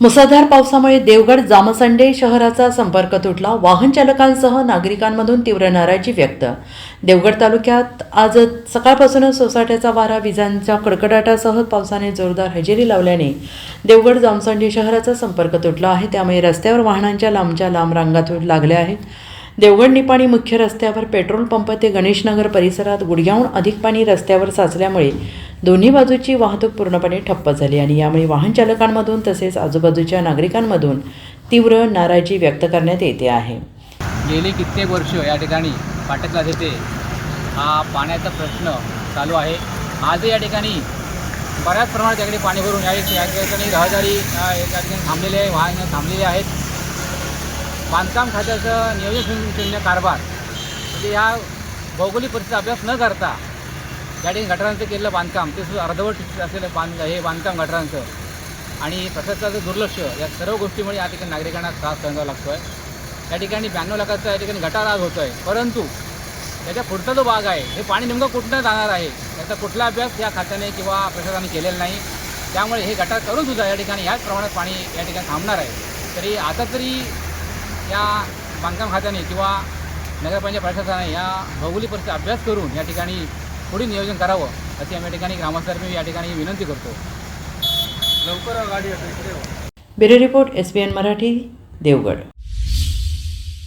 मुसळधार पावसामुळे देवगड जामसंडे शहराचा संपर्क तुटला. वाहन चालकांसह नागरिकांमधून तीव्र नाराजी व्यक्त. देवगड तालुक्यात आज सकाळपासूनच सोसाट्याचा वारा विजांच्या कडकडाटासह पावसाने जोरदार हजेरी लावल्याने देवगड जामसंडे शहराचा संपर्क तुटला आहे. त्यामुळे रस्त्यावर वाहनांच्या लांबच्या लांब रांगा लागल्या आहेत. देवगड निपाणी मुख्य रस्त्यावर पेट्रोल पंप ते गणेशनगर परिसरात गुडघ्याहून अधिक पाणी रस्त्यावर साचल्यामुळे दोन्ही बाजूची वाहतूक पूर्णपणे ठप्प झाली आणि यामुळे वाहन चालकांमधून तसेच आजूबाजूच्या नागरिकांमधून तीव्र नाराजी व्यक्त करण्यात येते आहे. गेली कित्येक वर्ष या ठिकाणी पाटकला येथे हा पाण्याचा प्रश्न चालू आहे. आजही या ठिकाणी बऱ्याच प्रमाणात याकडे पाणी भरून या या ठिकाणी रहदारी या ठिकाणी थांबलेले आहे वाहनं थांबलेले आहेत. बांधकाम खात्याचं नियोजनशून्य कारभार. म्हणजे या भौगोलिक परिस्थितीचा अभ्यास न करता या ठिकाणी गटारांचं केलेलं बांधकाम ते सुद्धा अर्धवट असलेलं बांध हे बांधकाम गटारांचं. आणि प्रशासनाचं दुर्लक्ष या सर्व गोष्टीमुळे या ठिकाणी नागरिकांना त्रास सहन करावा लागतो आहे या ठिकाणी ब्याण्णव लाखाचा या ठिकाणी गटार आज होतो आहे परंतु त्याच्या पुढचा जो भाग आहे हे पाणी नेमकं कुठनं जाणार आहे? याचा कुठला अभ्यास या खात्याने किंवा प्रशासनाने केलेला नाही. त्यामुळे हे गटार करून सुद्धा या ठिकाणी याच प्रमाणात पाणी या ठिकाणी थांबणार आहे. तरी आता तरी या बांधकाम खात्याने किंवा नगरपंचायत प्रशासनाने या भौगोलिक परिस्थिती अभ्यास करून या ठिकाणी पुढील नियोजन करावं अशी आम्ही या ठिकाणी ग्रामस्थांनी या ठिकाणी विनंती करतो. लवकर गाडी bureau report S B N Marathi Devgad.